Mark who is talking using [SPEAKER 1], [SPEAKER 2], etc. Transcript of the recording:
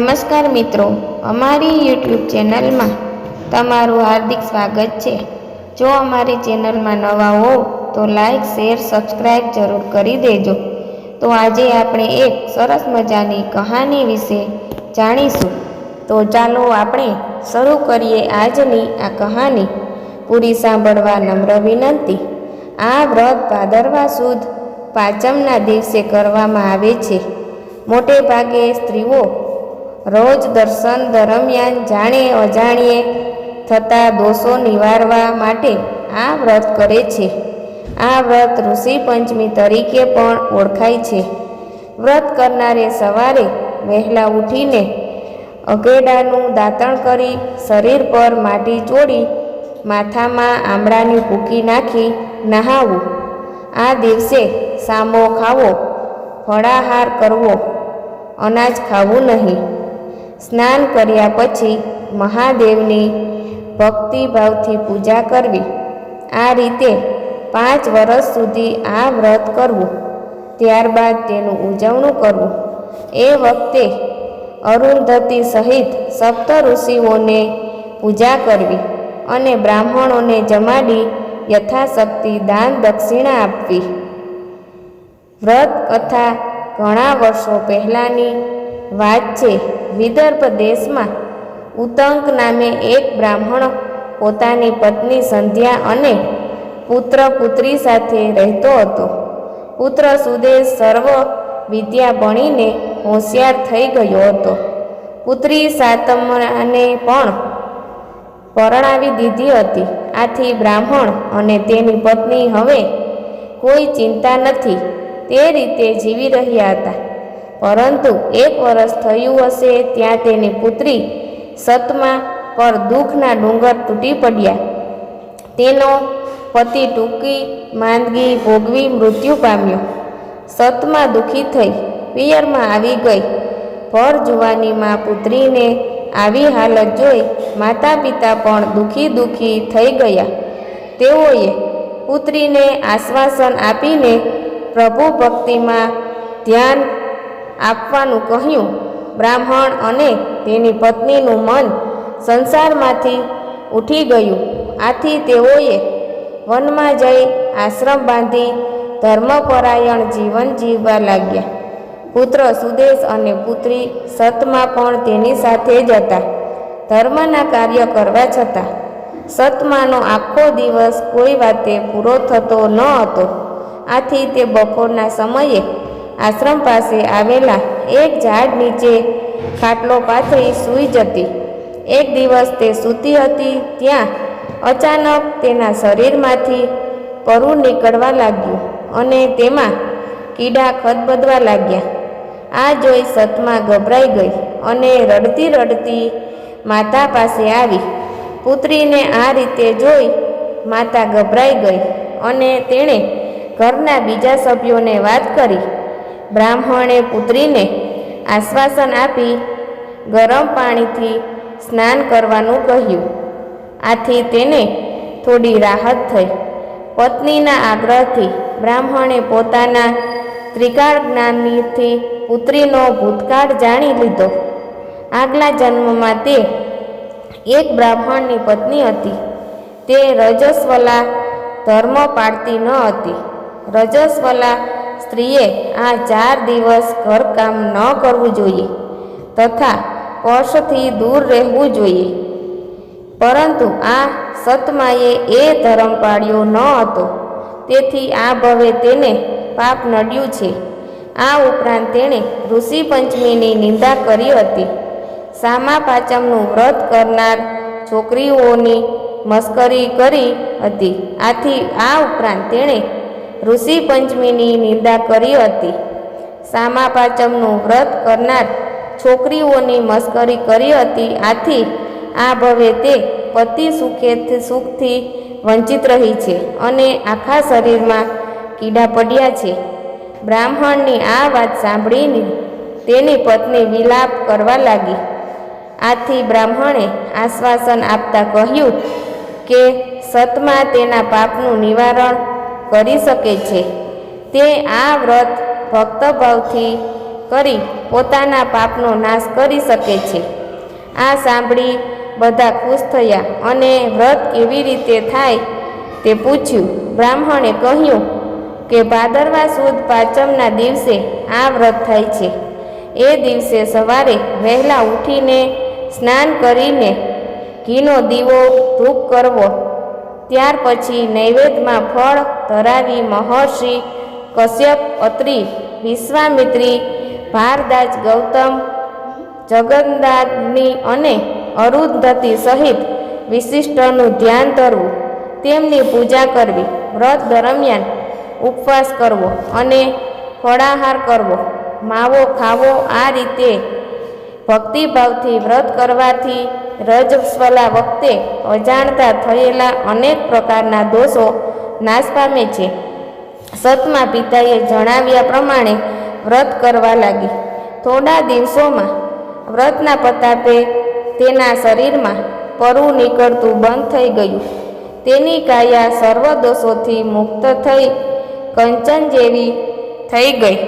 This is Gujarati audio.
[SPEAKER 1] નમસ્કાર મિત્રો, અમારી યુટ્યુબ ચેનલમાં તમારું હાર્દિક સ્વાગત છે. જો અમારી ચેનલમાં નવા હોવ તો લાઈક, શેર સબસ્ક્રાઈબ જરૂર કરી દેજો. તો આજે આપણે એક સરસ મજાની કહાની વિશે જાણીશું. તો ચાલો આપણે શરૂ કરીએ આજની આ કહાની. પૂરી સાંભળવા નમ્ર વિનંતી. આ વ્રત ભાદરવા સુદ પાંચમના દિવસે કરવામાં આવે છે. મોટે ભાગે સ્ત્રીઓ રોજ દર્શન દરમિયાન જાણે અજાણીએ થતા દોષો નિવારવા માટે આ વ્રત કરે છે. આ વ્રત ઋષિ પંચમી તરીકે પણ ઓળખાય છે. વ્રત કરનારે સવારે વહેલા ઉઠીને અગેડાનું દાંતણ કરી શરીર પર માટી ચોડી માથામાં આમળાની ભૂકી નાખી નહાવું. આ દિવસે સામો ખાવો, ફળાહાર કરવો, અનાજ ખાવું નહીં. સ્નાન કર્યા પછી મહાદેવની ભક્તિભાવથી પૂજા કરવી. આ રીતે પાંચ વર્ષ સુધી આ વ્રત કરવું, ત્યારબાદ તેનું ઉજવણું કરવું. એ વખતે અરુંધતી સહિત સપ્ત ઋષિઓને પૂજા કરવી અને બ્રાહ્મણોને જમાડી યથાશક્તિ દાન દક્ષિણા આપવી. વ્રત કથા ઘણા વર્ષો પહેલાંની વાત છે વિદર્ભ દેશમાં ઉતંક નામે એક બ્રાહ્મણ પોતાની પત્ની સંધ્યા અને પુત્ર પુત્રી સાથે રહેતો હતો. પુત્ર સુદેશ સર્વ વિદ્યા ભણીને હોશિયાર થઈ ગયો હતો. પુત્રી સાતમાને પણ પરણાવી દીધી હતી. આથી બ્રાહ્મણ અને તેની પત્ની હવે કોઈ ચિંતા નથી. તે રીતે જીવી રહ્યા હતા. પરંતુ એક વર્ષ થયું હશે ત્યાં તેની પુત્રી સતમા પર દુઃખના ડુંગર તૂટી પડ્યા. તેનો પતિ ટૂંકી માંદગી ભોગવી મૃત્યુ પામ્યો. સતમા દુઃખી થઈ, પિયરમાં આવી ગઈ. ભર જુવાનીમાં પુત્રીને આવી હાલત જોઈ માતા પિતા પણ દુઃખી દુઃખી થઈ ગયા. તેઓએ પુત્રીને આશ્વાસન આપીને પ્રભુ ભક્તિમાં ધ્યાન આપવાનું કહ્યું. બ્રાહ્મણ અને તેની પત્નીનું મન સંસારમાંથી ઉઠી ગયું. આથી તેઓએ વનમાં જઈ આશ્રમ બાંધી ધર્મપરાયણ જીવન જીવવા લાગ્યા. પુત્ર સુદેશ અને પુત્રી સતમાં પણ તેની સાથે જ હતા. ધર્મના કાર્ય કરવા છતાં સતમાનો આખો દિવસ કોઈ વાતે પૂરો થતો ન હતો. આથી તે બપોરના સમયે આશ્રમ પાસે આવેલા એક ઝાડ નીચે ખાટલો પાથરી સૂઈ જતી. એક દિવસ તે સૂતી હતી ત્યાં અચાનક તેના શરીરમાંથી પરુ નીકળવા લાગ્યું અને તેમાં કીડા ખદબદવા લાગ્યા. આ જોઈ સતમાં ગભરાઈ ગઈ અને રડતી રડતી માતા પાસે આવી. પુત્રીને આ રીતે જોઈ માતા ગભરાઈ ગઈ અને તેણે ઘરના બીજા સભ્યોને વાત કરી. બ્રાહ્મણે પુત્રીને આશ્વાસન આપી ગરમ પાણીથી સ્નાન કરવાનું કહ્યું. આથી તેને થોડી રાહત થઈ. પત્નીના આગ્રહથી બ્રાહ્મણે પોતાના ત્રિકાળ જ્ઞાનથી પુત્રીનો ભૂતકાળ જાણી લીધો. આગલા જન્મમાં તે એક બ્રાહ્મણની પત્ની હતી. તે રજસ્વલા ધર્મ પાળતી ન હતી. રજસ્વલા સ્ત્રીએ આ ચાર દિવસ ઘરકામ ન કરવું જોઈએ તથા પર્શથી દૂર રહેવું જોઈએ. પરંતુ આ સતમાએ એ ધર્મ પાળ્યો ન હતો. તેથી આ ભવે તેને પાપ નડ્યું છે. આ ઉપરાંત તેણે ઋષિ પંચમીની નિંદા કરી હતી. સામા પાંચમનું વ્રત કરનાર છોકરીઓની મસ્કરી કરી હતી. આથી આ ઉપરાંત તેણે ઋષિ પંચમીની નિંદા કરી હતી. સામા પાંચમનું વ્રત કરનાર છોકરીઓની મસ્કરી કરી હતી. આથી આ ભવે તે પતિ સુખેથી સુખથી વંચિત રહી છે અને આખા શરીરમાં કીડા પડ્યા છે. બ્રાહ્મણની આ વાત સાંભળીને તેની પત્ની વિલાપ કરવા લાગી. આથી બ્રાહ્મણે આશ્વાસન આપતા કહ્યું કે, સતમાં તેના પાપનું નિવારણ કરી શકે છે. તે આ વ્રત ભક્તભાવથી કરી પોતાના પાપનો નાશ કરી શકે છે. આ સાંભળી બધા ખુશ થયા અને વ્રત કેવી રીતે થાય તે પૂછ્યું. બ્રાહ્મણે કહ્યું કે ભાદરવા સુદ પાંચમના દિવસે આ વ્રત થાય છે. એ દિવસે સવારે વહેલા ઉઠીને સ્નાન કરીને ઘીનો દીવો ધૂપ કરવો ત્યાર પછી નૈવેદ્યમાં ફળ ધરાવી મહર્ષિ કશ્યપ, અત્રિ, વિશ્વામિત્રી ભારદાસ ગૌતમ, જગન્નાથની અને અરુંધતી સહિત વિશિષ્ટનું ધ્યાન ધરવું, તેમની પૂજા કરવી, વ્રત દરમિયાન ઉપવાસ કરવો અને ફળાહાર કરવો, માવો ખાવો, આ રીતે ભક્તિભાવથી વ્રત કરવાથી રજસ્વલા વખતે અજાણતા થયેલા અનેક પ્રકારના દોષો નાશ પામે છે. સતમા પિતાએ જણાવ્યા પ્રમાણે વ્રત કરવા લાગી. થોડા દિવસોમાં વ્રતના પતાપે તેના શરીરમાં પરવું નીકળતું બંધ થઈ ગયું. તેની કાયા સર્વ દોષોથી મુક્ત થઈ કંચન જેવી થઈ ગઈ.